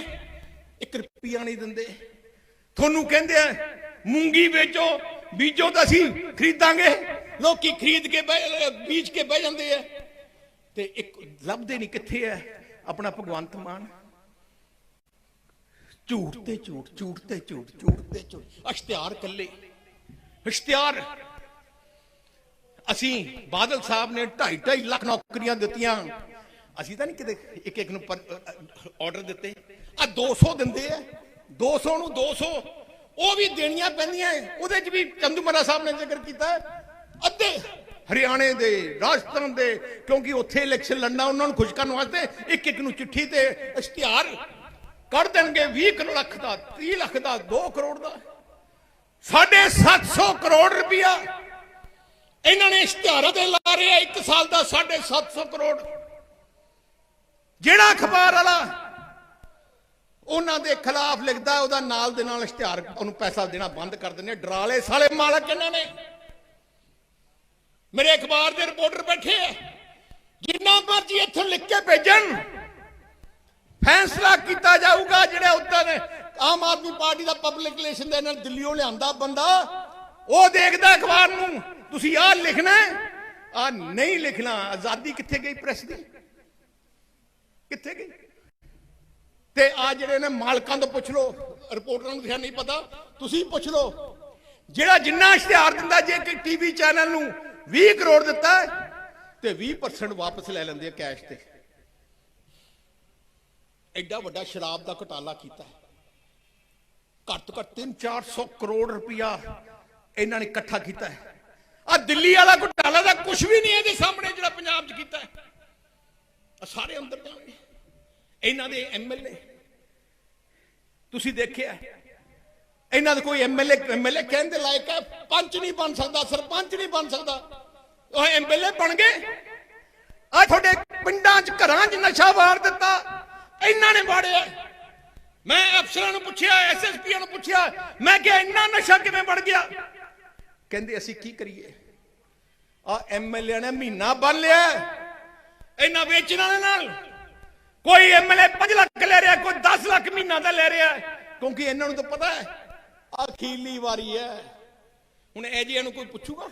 A: ਇੱਕ ਰੁਪਈਆ ਨਹੀਂ ਦਿੰਦੇ। ਤੁਹਾਨੂੰ ਕਹਿੰਦੇ ਆ, ਮੂੰਗੀ ਵੇਚੋ, ਬੀਜੋ ਤਾਂ ਅਸੀਂ ਖਰੀਦਾਂਗੇ। ਲੋਕੀ ਖਰੀਦ ਕੇ ਬਹਿ- ਬੀਜ ਕੇ ਬਹਿ ਜਾਂਦੇ ਆ। ਤੇ ਇੱਕ ਲੱਭਦੇ ਨਹੀਂ ਕਿੱਥੇ ਹੈ ਆਪਣਾ ਭਗਵੰਤ ਮਾਨ। ਝੂਠ ਤੇ ਝੂਠ ਝੂਠ ਤੇ ਝੂਠ ਝੂਠ ਤੇ ਝੂਠ। ਇਸ਼ਤਿਹਾਰ ਕੱਲੇ ਇਸ਼ਤਿਹਾਰ ਅਸੀਂ ਬਾਦਲ ਸਾਹਿਬ ਨੇ 2.5 2.5 ਲੱਖ ਨੌਕਰੀਆਂ ਦਿੱਤੀਆਂ। ਅਸੀਂ ਤਾਂ ਨਹੀਂ ਕਿਤੇ ਇੱਕ ਇੱਕ ਨੂੰ ਆਰਡਰ ਦਿੱਤੇ। ਆ 200 ਦਿੰਦੇ ਆ। 200 ਨੂੰ 200 ਉਹ ਵੀ ਦੇਣੀਆਂ ਪੈਂਦੀਆਂ। ਉਹਦੇ 'ਚ ਵੀ ਚੰਦੂਮਰਾ ਸਾਹਿਬ ਨੇ ਜ਼ਿਕਰ ਕੀਤਾ। ਹੈ। ਹਰਿਆਣੇ ਦੇ, ਰਾਜਸਥਾਨ ਦੇ, ਕਿਉਂਕਿ ਉੱਥੇ ਇਲੈਕਸ਼ਨ ਲੜਨਾ ਉਹਨਾਂ ਨੂੰ ਖੁਸ਼ ਕਰਨ ਵਾਸਤੇ ਇੱਕ ਇੱਕ ਨੂੰ ਚਿੱਠੀ ਤੇ ਇਸ਼ਤਿਹਾਰ ਕੱਢ ਦੇਣਗੇ 20 ਲੱਖ ਦਾ 30 ਲੱਖ ਦਾ 2 ਕਰੋੜ ਦਾ। ਸਾਢੇ 700 ਕਰੋੜ ਰੁਪਇਆ ਇਹਨਾਂ ਨੇ ਇਸ਼ਤਿਹਾਰਾਂ ਤੇ ਲਾ ਰਿਹਾ, ਇੱਕ ਸਾਲ ਦਾ 750 ਕਰੋੜ। ਜਿਹੜਾ ਅਖਬਾਰ ਵਾਲਾ ਉਹਨਾਂ ਦੇ ਖਿਲਾਫ ਲਿਖਦਾ, ਉਹਦਾ ਨਾਲ ਦੇ ਨਾਲ ਇਸ਼ਤਿਹਾਰ, ਉਹਨੂੰ ਪੈਸਾ ਦੇਣਾ ਬੰਦ ਕਰ ਦਿੰਦੇ ਡਰਾਲੇ ਸਾਲੇ ਮਾਲਕ ਇਹਨਾਂ ਨੇ। ਮੇਰੇ ਅਖਬਾਰ ਦੇ ਰਿਪੋਰਟਰ ਬੈਠੇ ਆ। ਜਿੰਨਾ ਮਰਜ਼ੀ ਇੱਥੋਂ ਲਿਖ ਕੇ ਭੇਜਣ। ਫੈਸਲਾ ਕੀਤਾ ਜਾਊਗਾ ਜਿਹੜੇ ਉੱਤੇ ਨੇ ਆਮ ਆਦਮੀ ਪਾਰਟੀ ਦਾ ਪਬਲਿਕ ਰਿਲੇਸ਼ਨ ਦੇ ਨਾਲ ਦਿੱਲੀੋਂ ਲਿਆਂਦਾ ਬੰਦਾ। ਉਹ ਦੇਖਦਾ ਅਖਬਾਰ ਨੂੰ, ਤੁਸੀਂ ਆਹ ਲਿਖਣਾ ਆ ਨਹੀਂ ਲਿਖਣਾ। ਆਜ਼ਾਦੀ ਕਿੱਥੇ ਗਈ ਪ੍ਰੈਸ ਦੀ? ਕਿੱਥੇ ਗਈ? ਤੇ ਆ ਜਿਹੜੇ ਨੇ ਮਾਲਕਾਂ ਤੋਂ ਪੁੱਛ ਲਓ, ਰਿਪੋਰਟਰਾਂ ਨੂੰ ਤਾਂ ਨਹੀਂ ਪਤਾ। ਤੁਸੀਂ ਪੁੱਛ ਲਓ, ਜਿਹੜਾ ਜਿੰਨਾ ਇਸ਼ਤਿਹਾਰ ਦਿੰਦਾ ਜੇ ਕਿ ਟੀਵੀ ਚੈਨਲ ਨੂੰ 20 ਕਰੋੜ ਦਿੱਤਾ ਹੈ, ਤੇ 20% ਵਾਪਸ ਲੈ ਲੈਂਦੇ ਆ ਕੈਸ਼ ਤੇ। ਐਡਾ ਵੱਡਾ ਸ਼ਰਾਬ ਦਾ ਘਟਾਲਾ ਕੀਤਾ ਘੱਟ ਤੋਂ ਘੱਟ 3-400 ਕਰੋੜ ਰੁਪਇਆ ਇਹਨਾਂ ਨੇ ਇਕੱਠਾ ਕੀਤਾ ਹੈ। ਆ ਦਿੱਲੀ ਵਾਲਾ ਘੁਟਾਲਾ ਦਾ ਕੁਝ ਵੀ ਨਹੀਂ ਇਹਦੇ ਸਾਹਮਣੇ ਜਿਹੜਾ ਪੰਜਾਬ 'ਚ ਕੀਤਾ ਹੈ। ਆ ਸਾਰੇ ਅੰਦਰ ਜਾਣਗੇ। ਇਹਨਾਂ ਦੇ ਐਮਐਲਏ ਤੁਸੀਂ ਦੇਖਿਆ ਇਹਨਾਂ ਦਾ ਕੋਈ ਐਮਐਲਏ ਐਮਐਲਏ ਕਹਿੰਦੇ ਲਾਇਕ ਹੈ, ਪੰਚ ਨਹੀਂ ਬਣ ਸਕਦਾ, ਸਰਪੰਚ ਨਹੀਂ ਬਣ ਸਕਦਾ। ਉਹ ਐਮਐਲਏ ਬਣ ਗਏ। ਆ ਤੁਹਾਡੇ ਪਿੰਡਾਂ 'ਚ, ਘਰਾਂ 'ਚ ਨਸ਼ਾ ਵਾਰ ਦਿੱਤਾ, ਇਹਨਾਂ ਨੇ ਵਾੜਿਆ। ਮੈਂ ਅਫਸਰਾਂ ਨੂੰ ਪੁੱਛਿਆ ਐਸਐਸਪੀ ਨੂੰ ਪੁੱਛਿਆ, ਮੈਂ ਕਿਹਾ ਇੰਨਾ ਨਸ਼ਾ ਕਿਵੇਂ ਵੜ ਗਿਆ? ਕਹਿੰਦੇ ਅਸੀਂ ਕੀ ਕਰੀਏ? ਆ ਐਮਐਲਏ ਨੇ ਮਹੀਨਾ ਬੰਨ ਲਿਆ ਇਹਨਾਂ ਵੇਚਣ ਵਾਲੇ ਨਾਲ। ਕੋਈ ਐਮਐਲਏ 5 ਲੱਖ ਲੈ ਰਿਹਾ, ਕੋਈ 10 ਲੱਖ ਮਹੀਨਾ ਦਾ ਲੈ ਰਿਹਾ ਕਿਉਂਕਿ ਇਹਨਾਂ ਨੂੰ ਤਾਂ ਪਤਾ ਹੈ ਅਖੀਲੀ ਵਾਰੀ ਹੈ। ਹੁਣ ਇਹ ਜਿਹਿਆਂ ਨੂੰ ਕੋਈ ਪੁੱਛੂਗਾ?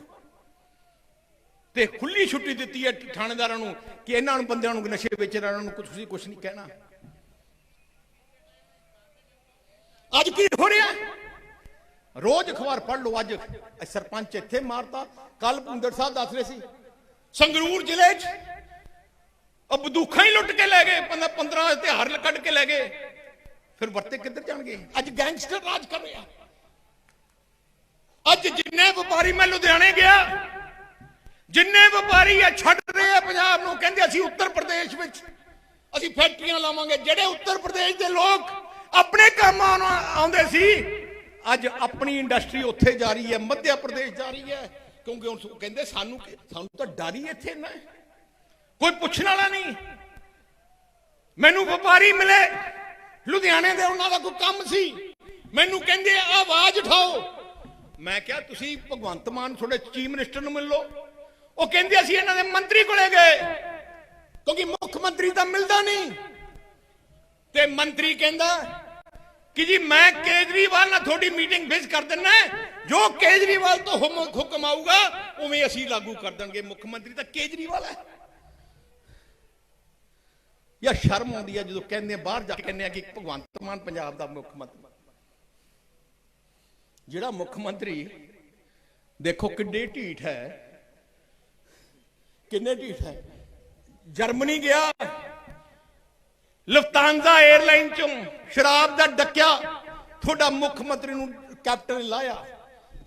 A: ਤੇ ਖੁੱਲੀ ਛੁੱਟੀ ਦਿੱਤੀ ਹੈ ਥਾਣੇਦਾਰਾਂ ਨੂੰ ਕਿ ਇਹਨਾਂ ਨੂੰ ਬੰਦਿਆਂ ਨੂੰ ਨਸ਼ੇ ਵੇਚਣ ਵਾਲਿਆਂ ਨੂੰ ਤੁਸੀਂ ਕੁਝ ਨਹੀਂ ਕਹਿਣਾ। ਅੱਜ ਕੀ ਹੋ ਰਿਹਾ? ਰੋਜ਼ ਅਖਬਾਰ ਪੜ੍ਹ ਲਓ ਅੱਜ। ਸਰਪੰਚ ਇੱਥੇ ਮਾਰਤਾ। ਕੱਲ ਪੁੰਦਰ ਸਾਹਿਬ ਦੱਸ ਰਹੇ ਸੀ, ਸੰਗਰੂਰ ਜ਼ਿਲ੍ਹੇ 'ਚ ਉਹ ਬੰਦੂਖਾਂ ਹੀ ਲੁੱਟ ਕੇ ਲੈ ਗਏ 15 ਹਥਿਆਰ ਕੱਢ ਕੇ ਲੈ ਗਏ। ਫਿਰ ਵਰਤੇ ਕਿੱਧਰ ਜਾਣਗੇ? ਅੱਜ ਗੈਂਗਸਟਰ ਰਾਜ ਕਰ ਰਿਹਾ। ਅੱਜ ਜਿੰਨੇ ਵਪਾਰੀ ਮੈਂ ਲੁਧਿਆਣੇ ਗਿਆ, ਜਿੰਨੇ ਵਪਾਰੀ ਆ ਛੱਡ ਰਹੇ ਆ ਪੰਜਾਬ ਨੂੰ, ਕਹਿੰਦੇ ਅਸੀਂ ਉੱਤਰ ਪ੍ਰਦੇਸ਼ ਵਿੱਚ, ਅਸੀਂ ਫੈਕਟਰੀਆਂ ਲਾਵਾਂਗੇ। ਜਿਹੜੇ ਉੱਤਰ ਪ੍ਰਦੇਸ਼ ਦੇ ਲੋਕ ਆਪਣੇ ਕੰਮ ਆਉਂਦੇ ਸੀ, ਅੱਜ ਆਪਣੀ ਇੰਡਸਟਰੀ ਉੱਥੇ ਜਾ ਰਹੀ ਹੈ, ਮੱਧ ਪ੍ਰਦੇਸ਼ ਜਾ ਰਹੀ ਹੈ, ਕਿਉਂਕਿ ਹੁਣ ਕਹਿੰਦੇ ਸਾਨੂੰ ਸਾਨੂੰ ਤਾਂ ਡਰ ਹੀ ਇੱਥੇ ਨਾ ਕੋਈ ਪੁੱਛਣ ਵਾਲਾ ਨਹੀਂ। ਮੈਨੂੰ ਵਪਾਰੀ ਮਿਲੇ, ਲੁਧਿਆਣੇ ਦੇ ਉਹਨਾਂ ਦਾ ਕੋਈ ਕੰਮ ਸੀ। ਮੈਨੂੰ ਕਹਿੰਦੇ ਆਵਾਜ਼ ਉਠਾਓ। ਮੈਂ ਕਿਹਾ, ਤੁਸੀਂ ਭਗਵੰਤ ਮਾਨ, ਤੁਹਾਡੇ ਚੀਫ ਮਿਨਿਸਟਰ ਨੂੰ ਮਿਲ ਲਓ। ਉਹ ਕਹਿੰਦੇ, ਅਸੀਂ ਇਹਨਾਂ ਦੇ ਮੰਤਰੀ ਕੋਲੇ ਗਏ, ਕਿਉਂਕਿ ਮੁੱਖ ਮੰਤਰੀ ਤਾਂ ਮਿਲਦਾ ਨਹੀਂ। ਤੇ ਮੰਤਰੀ ਕਹਿੰਦਾ ਕਿ ਜੀ, ਮੈਂ ਕੇਜਰੀਵਾਲ ਨਾਲ ਤੁਹਾਡੀ ਮੀਟਿੰਗ ਫਿਕਸ ਕਰ ਦਿੰਨਾ ਜੋ ਕੇਜਰੀਵਾਲ ਤੋਂ ਹੁਕਮ ਆਊਗਾ, ਉਵੇਂ ਅਸੀਂ ਲਾਗੂ ਕਰ ਦਾਂਗੇ ਮੁੱਖ ਮੰਤਰੀ ਤਾਂ ਕੇਜਰੀਵਾਲ ਹੈ। ਯਾ ਸ਼ਰਮ ਆਉਂਦੀ ਹੈ ਜਦੋਂ ਕਹਿੰਦੇ ਬਾਹਰ ਜਾ ਕੇ ਕਹਿੰਦੇ ਆ ਕਿ ਭਗਵੰਤ ਮਾਨ ਪੰਜਾਬ ਦਾ ਮੁੱਖ ਮੰਤਰੀ। ਜਿਹੜਾ ਮੁੱਖ ਮੰਤਰੀ, ਦੇਖੋ ਕਿੱਡੇ ਢੀਠ ਹੈ। ਕਿੰਨੇ ਢੀਠ ਹੈ? ਜਰਮਨੀ ਗਿਆ। ਲਫਤਾਂਜ਼ਾ 에ਅਰਲਾਈਨ ਚੋਂ ਸ਼ਰਾਬ ਦਾ ਡੱਕਿਆ। ਤੁਹਾਡਾ ਮੁੱਖ ਮੰਤਰੀ ਨੂੰ ਕੈਪਟਨ ਨੇ ਲਾਇਆ।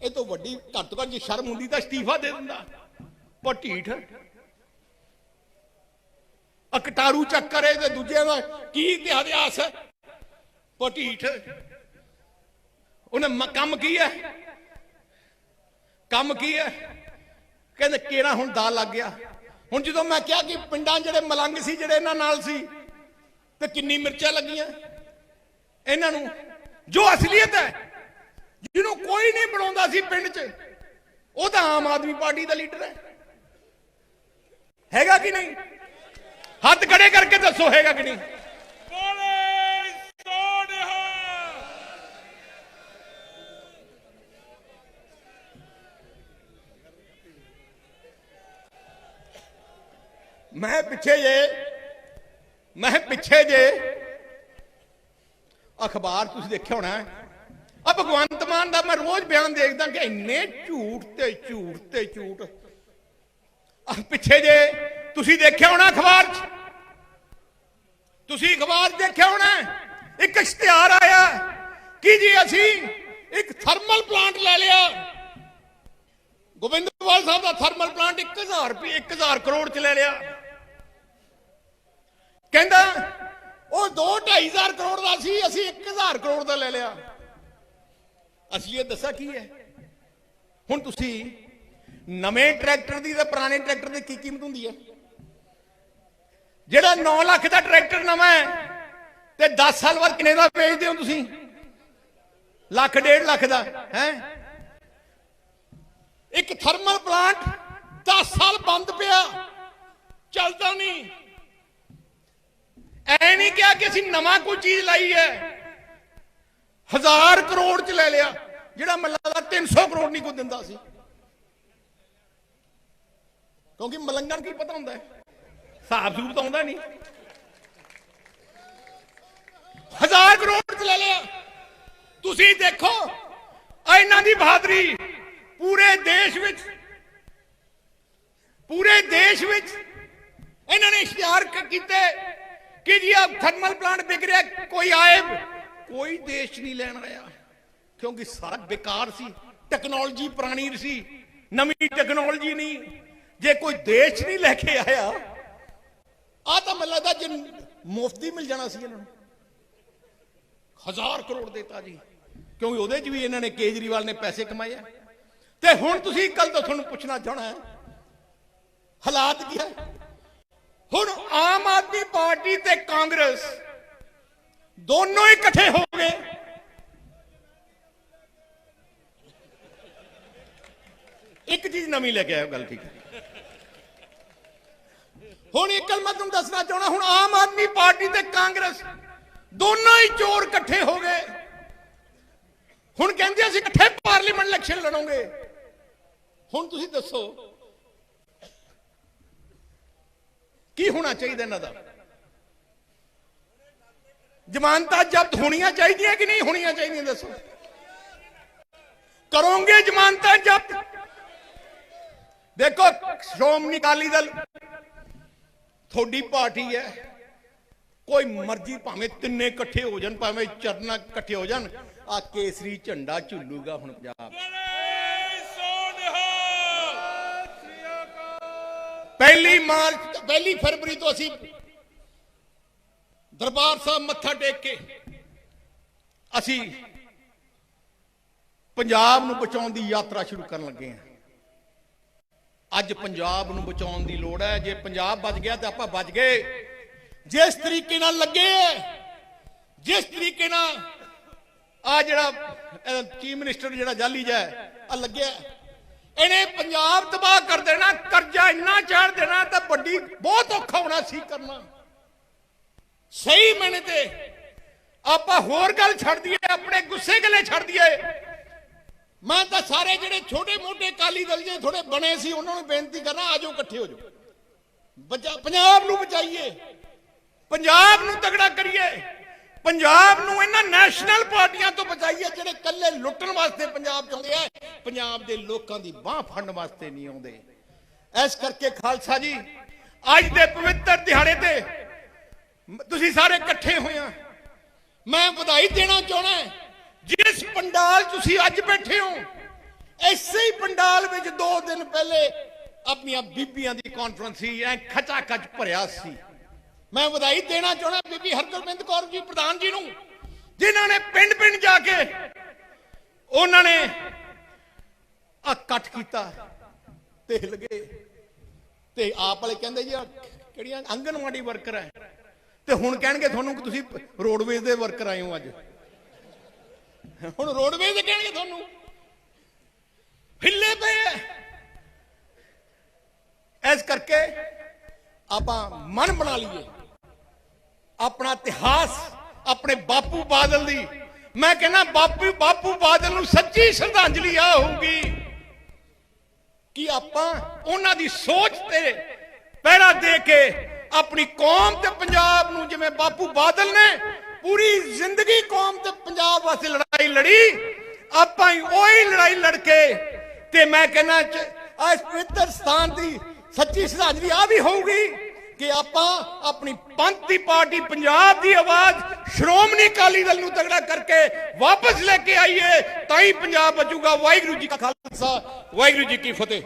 A: ਇਹ ਤੋਂ ਵੱਡੀ ਘੱਟ ਤੋਂ ਘੱਟ ਜੇ ਸ਼ਰਮ ਹੁੰਦੀ ਤਾਂ ਅਸਤੀਫਾ ਦੇ ਦਿੰਦਾ। ਪਰ ਢੀਠ। ਅਕਟਾਰੂ ਚੱਕਰ ਇਹ ਤੇ ਦੂਜਿਆਂ ਦਾ ਕੀ ਇਤਿਹਾਸ ਹੈ? ਪਰ ਢੀਠ। ਉਹਨੇ ਕੰਮ ਕੀ ਹੈ? ਕੰਮ ਕੀ ਹੈ? ਕਹਿੰਦੇ ਕੇਰਾ ਹੁਣ ਦਾ ਲੱਗ ਗਿਆ। ਹੁਣ ਜਦੋਂ ਮੈਂ ਕਿਹਾ ਕਿ ਪਿੰਡਾਂ ਜਿਹੜੇ ਮਲੰਗ ਸੀ, ਜਿਹੜੇ ਇਹਨਾਂ ਨਾਲ ਸੀ, ਤੇ ਕਿੰਨੀ ਮਿਰਚਾਂ ਲੱਗੀਆਂ? ਇਹਨਾਂ ਨੂੰ ਜੋ ਅਸਲੀਅਤ ਹੈ, ਜਿਹਨੂੰ ਕੋਈ ਨਹੀਂ ਬਣਾਉਂਦਾ ਸੀ ਪਿੰਡ 'ਚ, ਉਹ ਤਾਂ ਆਮ ਆਦਮੀ ਪਾਰਟੀ ਦਾ ਲੀਡਰ ਹੈ। ਹੈਗਾ ਕਿ ਨਹੀਂ? ਹੱਥ ਖੜੇ ਕਰਕੇ ਦੱਸੋ, ਹੈਗਾ ਕਿ ਨਹੀਂ? ਮੈਂ ਪਿੱਛੇ ਜੇ, ਮੈਂ ਪਿੱਛੇ ਜੇ। ਅਖਬਾਰ ਤੁਸੀਂ ਦੇਖਿਆ ਹੋਣਾ ਆ ਭਗਵੰਤ ਮਾਨ ਦਾ ਮੈਂ ਰੋਜ਼ ਬਿਆਨ ਦੇਖਦਾ ਕਿ ਇੰਨੇ ਝੂਠ ਤੇ ਝੂਠ ਤੇ ਝੂਠ। ਆ ਪਿੱਛੇ ਜੇ, ਤੁਸੀਂ ਦੇਖਿਆ ਹੋਣਾ ਅਖਬਾਰ 'ਚ? ਤੁਸੀਂ ਅਖਬਾਰ 'ਚ ਦੇਖਿਆ ਹੋਣਾ ਇੱਕ ਇਸ਼ਤਿਹਾਰ ਆਇਆ। ਕਿ ਜੀ ਅਸੀਂ? ਇੱਕ ਥਰਮਲ ਪਲਾਂਟ ਲੈ ਲਿਆ। ਗੋਬਿੰਦਵਾਲ ਸਾਹਿਬ ਦਾ ਥਰਮਲ ਪਲਾਂਟ 1000 ਰੁਪਏ 1000 ਕਰੋੜ ਚ ਲੈ ਲਿਆ। ਕਹਿੰਦਾ, ਉਹ 2 2500 ਕਰੋੜ ਦਾ ਸੀ, ਅਸੀਂ 1000 ਕਰੋੜ ਦਾ ਲੈ ਲਿਆ। ਅਸੀਂ ਇਹ ਦੱਸਿਆ ਕੀ ਹੈ? ਹੁਣ ਤੁਸੀਂ ਨਵੇਂ ਟਰੈਕਟਰ ਦੀ ਤੇ ਪੁਰਾਣੇ ਟਰੈਕਟਰ ਦੀ ਕੀ ਕੀਮਤ ਹੁੰਦੀ ਹੈ? ਜਿਹੜਾ 9 ਲੱਖ ਦਾ ਟਰੈਕਟਰ ਨਵਾਂ ਹੈ, ਤੇ 10 ਸਾਲ ਬਾਅਦ ਕਿੰਨੇ ਦਾ ਵੇਚਦੇ ਹੋ ਤੁਸੀਂ? ਲੱਖ, ਡੇਢ ਲੱਖ ਦਾ, ਹੈ? ਇੱਕ ਥਰਮਲ ਪਲਾਂਟ 10 ਸਾਲ ਬੰਦ ਪਿਆ, ਚੱਲਦਾ ਨਹੀਂ। ਐ ਨਹੀਂ ਕਿਹਾ ਕਿ ਅਸੀਂ ਨਵਾਂ ਕੋਈ ਚੀਜ਼ ਲਾਈ ਹੈ। ਹਜ਼ਾਰ ਕਰੋੜ ਚ ਲੈ ਲਿਆ, ਜਿਹੜਾ ਮੱਲਾ ਦਾ 300 ਕਰੋੜ ਨਹੀਂ ਕੋਈ ਦਿੰਦਾ ਸੀ। ਕਿਉਂਕਿ ਮਲੰਗਣ ਕੀ ਪਤਾ ਹੁੰਦਾ ਹੈ? ਹਿਸਾਬ ਸੂਬ ਤਾਂ ਆਉਂਦਾ ਨਹੀਂ। ਹਜ਼ਾਰ ਕਰੋੜ ਚ ਲੈ ਲਿਆ। ਤੁਸੀਂ ਦੇਖੋ ਇਹਨਾਂ ਦੀ ਬਹਾਦਰੀ, ਪੂਰੇ ਦੇਸ਼ ਵਿੱਚ, ਪੂਰੇ ਦੇਸ਼ ਵਿੱਚ ਇਹਨਾਂ ਨੇ ਇਸ਼ਤਿਹਾਰ ਕੀਤੇ। ਕਿ ਜੀ ਆ ਥਰਮਲ ਪਲਾਂਟ ਵਿਕ ਰਿਹਾ, ਕੋਈ ਆਏ, ਕੋਈ ਦੇਸ਼ ਨਹੀਂ ਲੈਣ ਆਇਆ। ਕਿਉਂਕਿ ਸਾਰਾ ਬੇਕਾਰ ਸੀ ਟੈਕਨੋਲੋਜੀ ਪੁਰਾਣੀ ਸੀ, ਨਵੀਂ ਟੈਕਨੋਲੋਜੀ ਨਹੀਂ। ਜੇ ਕੋਈ ਦੇਸ਼ ਨਹੀਂ ਲੈ ਕੇ ਆਇਆ ਆ ਤਾਂ ਮੈਨੂੰ ਲੱਗਦਾ ਜੇ ਮੁਫ਼ਤੀ ਮਿਲ ਜਾਣਾ ਸੀ ਇਹਨਾਂ ਨੂੰ। ਹਜ਼ਾਰ ਕਰੋੜ ਦੇਤਾ ਜੀ। ਕਿਉਂਕਿ ਉਹਦੇ 'ਚ ਵੀ ਇਹਨਾਂ ਨੇ ਕੇਜਰੀਵਾਲ ਨੇ ਪੈਸੇ ਕਮਾਏ ਤੇ ਹੁਣ ਤੁਸੀਂ ਕੱਲ ਤੋਂ ਤੁਹਾਨੂੰ ਪੁੱਛਣਾ ਚਾਹਣਾ ਹਾਲਾਤ ਕੀ ਹੈ? ਹੁਣ ਆਮ ਆਦਮੀ ਪਾਰਟੀ ਤੇ ਕਾਂਗਰਸ ਦੋਨੋਂ ਹੀ ਇਕੱਠੇ ਹੋ ਗਏ। ਇੱਕ ਚੀਜ਼ ਨਵੀਂ ਲੈ ਕੇ ਆਇਓ, ਗੱਲ ਠੀਕ ਹੈ। ਹੁਣ ਇੱਕ ਗੱਲ ਮੈਂ ਤੁਹਾਨੂੰ ਦੱਸਣਾ ਚਾਹਣਾ ਹੁਣ ਆਮ ਆਦਮੀ ਪਾਰਟੀ ਤੇ ਕਾਂਗਰਸ ਦੋਨੋਂ ਹੀ ਚੋਰ ਇਕੱਠੇ ਹੋ ਗਏ। ਹੁਣ ਕਹਿੰਦੇ ਅਸੀਂ ਇਕੱਠੇ ਪਾਰਲੀਮੈਂਟ ਇਲੈਕਸ਼ਨ ਲੜੋਗੇ। ਹੁਣ ਤੁਸੀਂ ਦੱਸੋ ਕੀ ਹੋਣਾ ਚਾਹੀਦਾ ਇਹਨਾਂ ਦਾ? ਜ਼ਮਾਨਤਾਂ ਜ਼ਬਤ ਹੋਣੀਆਂ ਚਾਹੀਦੀਆਂ ਕਿ ਨਹੀਂ ਹੋਣੀਆਂ ਚਾਹੀਦੀਆਂ ਦੱਸੋ? ਕਰੋਗੇ ਜ਼ਮਾਨਤਾਂ ਜ਼ਬਤ? ਦੇਖੋ, ਸ਼੍ਰੋਮਣੀ ਅਕਾਲੀ ਦਲ ਤੁਹਾਡੀ ਪਾਰਟੀ ਹੈ। ਕੋਈ ਮਰਜ਼ੀ ਭਾਵੇਂ ਤਿੰਨੇ ਇਕੱਠੇ ਹੋ ਜਾਣ, ਭਾਵੇਂ ਚਰਨਾ ਇਕੱਠੇ ਹੋ ਜਾਣ। ਆ ਕੇਸਰੀ ਝੰਡਾ ਝੁੱਲੂਗਾ ਹੁਣ ਪੰਜਾਬ
B: ਬੋਲੇ ਸੋ ਨਿਹਾਲ
A: ਪਹਿਲੀ ਮਾਰਚ ਪਹਿਲੀ ਫਰਵਰੀ ਤੋਂ ਅਸੀਂ ਦਰਬਾਰ ਸਾਹਿਬ ਮੱਥਾ ਟੇਕ ਕੇ ਅਸੀਂ ਪੰਜਾਬ ਨੂੰ ਬਚਾਉਣ ਦੀ ਯਾਤਰਾ ਸ਼ੁਰੂ ਕਰਨ ਲੱਗੇ ਹਾਂ। ਅੱਜ ਪੰਜਾਬ ਨੂੰ ਬਚਾਉਣ ਦੀ ਲੋੜ ਹੈ। ਜੇ ਪੰਜਾਬ ਬਚ ਗਿਆ ਤਾਂ ਆਪਾਂ ਬਚ ਗਏ। ਜਿਸ ਤਰੀਕੇ ਨਾਲ ਲੱਗੇ ਜਿਸ ਤਰੀਕੇ ਨਾਲ ਆ ਜਿਹੜਾ ਚੀਫ ਮਿਨਿਸਟਰ ਜਿਹੜਾ ਜਾਲੀ ਜਾ ਆ ਲੱਗਿਆ ਇਹਨੇ ਪੰਜਾਬ ਤਬਾਹ ਕਰ ਦੇਣਾ, ਕਰਜ਼ਾ ਇੰਨਾ ਚਾੜ ਦੇਣਾ ਤਾਂ ਵੱਡੀ ਬਹੁਤ ਔਖਾ ਹੋਣਾ ਸੀ ਕਰਨਾ। ਸਹੀ ਮੈਨੇ ਤੇ ਆਪਾਂ ਹੋਰ ਗੱਲ ਛੱਡ ਦਈਏ, ਆਪਣੇ ਗੁੱਸੇ ਗੱਲੇ ਛੱਡ ਦਈਏ। ਮੈਂ ਤਾਂ ਸਾਰੇ ਜਿਹੜੇ ਛੋਟੇ ਮੋਟੇ ਕਾਲੀ ਦਲ ਜੇ ਥੋੜੇ ਬਣੇ ਸੀ, ਉਹਨਾਂ ਨੂੰ ਬੇਨਤੀ ਕਰਨਾ ਆਜੋ ਇਕੱਠੇ ਹੋ ਜਾਓ। ਬਚਾ- ਪੰਜਾਬ ਨੂੰ ਬਚਾਈਏ। ਪੰਜਾਬ ਨੂੰ ਤਗੜਾ ਕਰੀਏ। ਪੰਜਾਬ ਨੂੰ ਇਹਨਾਂ ਨੈਸ਼ਨਲ ਪਾਰਟੀਆਂ ਤੋਂ ਬਚਾਈਏ, ਜਿਹੜੇ ਕੱਲੇ ਲੁੱਟਣ ਵਾਸਤੇ ਪੰਜਾਬ ਚ ਆ, ਪੰਜਾਬ ਦੇ ਲੋਕਾਂ ਦੀ ਬਾਹ ਫੜਨ ਵਾਸਤੇ ਨਹੀਂ ਆਉਂਦੇ। ਇਸ ਕਰਕੇ ਖਾਲਸਾ ਜੀ, ਅੱਜ ਦੇ ਪਵਿੱਤਰ ਦਿਹਾੜੇ ਤੇ ਤੁਸੀਂ ਸਾਰੇ ਇਕੱਠੇ ਹੋਏ ਆ। ਮੈਂ ਵਧਾਈ ਦੇਣਾ ਚਾਹਣਾ ਜਿਸ ਪੰਡਾਲ ਤੁਸੀਂ ਅੱਜ ਬੈਠੇ ਹੋ ਐਸੇ ਹੀ ਪੰਡਾਲ ਵਿੱਚ 2 ਦਿਨ ਪਹਿਲੇ ਆਪਣੀਆਂ ਬੀਬੀਆਂ ਦੀ ਕਾਨਫਰੰਸ ਸੀ, ਐ ਖਚਾ ਖਚ ਭਰਿਆ ਸੀ। ਮੈਂ ਵਧਾਈ ਦੇਣਾ ਚਾਹਣਾ ਬੀਬੀ ਹਰਗੋਬਿੰਦ ਕੌਰ ਜੀ ਪ੍ਰਧਾਨ ਜੀ ਨੂੰ, ਜਿਨ੍ਹਾਂ ਨੇ ਪਿੰਡ ਪਿੰਡ ਜਾ ਕੇ ਉਹਨਾਂ ਨੇ ਆ ਇਕੱਠ ਕੀਤਾ ਤੇ ਹਿਲ ਗਏ ਤੇ ਆਪ ਵਾਲੇ ਕਹਿੰਦੇ ਜੀ, ਆਹ ਕਿਹੜੀਆਂ ਆਂਗਨਵਾੜੀ ਵਰਕਰ ਹੈ? ਤੇ ਹੁਣ ਕਹਿਣਗੇ ਤੁਹਾਨੂੰ ਕਿ ਤੁਸੀਂ ਰੋਡਵੇਜ਼ ਦੇ ਵਰਕਰ ਆਏ ਹੋ ਅੱਜ। ਹੁਣ ਰੋਡਵੇਜ਼ ਦੇ ਕਹਿਣਗੇ ਤੁਹਾਨੂੰ। ਹਿੱਲੇ ਪਏ ਐ। ਇਸ ਕਰਕੇ ਆਪਾਂ ਮਨ ਬਣਾ ਲਈਏ। ਆਪਣਾ ਇਤਿਹਾਸ, ਆਪਣੇ ਬਾਪੂ ਬਾਦਲ ਦੀ। ਮੈਂ ਕਹਿੰਦਾ, ਬਾਪੂ ਬਾਪੂ ਬਾਦਲ ਨੂੰ ਸੱਚੀ ਸ਼ਰਧਾਂਜਲੀ ਆ ਹੋਊਗੀ। ਕਿ ਆਪਾਂ ਉਹਨਾਂ ਦੀ ਸੋਚ ਤੇ ਪਹਿਰਾ ਦੇ ਕੇ ਆਪਣੀ ਕੌਮ ਤੇ ਪੰਜਾਬ ਨੂੰ, ਜਿਵੇਂ ਬਾਪੂ ਬਾਦਲ ਨੇ ਪੂਰੀ ਜ਼ਿੰਦਗੀ ਕੌਮ ਤੇ ਪੰਜਾਬ ਵਾਸਤੇ ਲੜਾਈ ਲੜੀ, ਆਪਾਂ ਹੀ ਉਹੀ ਲੜਾਈ ਲੜ ਕੇ ਤੇ ਮੈਂ ਕਹਿੰਦਾ, ਅੱਜ ਪਵਿੱਤਰ ਸਥਾਨ ਦੀ ਸੱਚੀ ਸ਼ਰਧਾਂਜਲੀ ਆ ਵੀ ਹੋਊਗੀ। ਕਿ ਆਪਾਂ ਆਪਣੀ ਪੰਥ ਦੀ ਪਾਰਟੀ ਪੰਜਾਬ ਦੀ ਆਵਾਜ਼ ਸ਼੍ਰੋਮਣੀ ਅਕਾਲੀ ਦਲ ਨੂੰ ਤਗੜਾ ਕਰਕੇ ਵਾਪਸ ਲੈ ਕੇ ਆਈਏ, ਤਾਂ ਹੀ ਪੰਜਾਬ ਬਚੂਗਾ। ਵਾਹਿਗੁਰੂ ਜੀ ਕਾ ਖਾਲਸਾ, ਵਾਹਿਗੁਰੂ ਜੀ ਕੀ ਫਤਿਹ।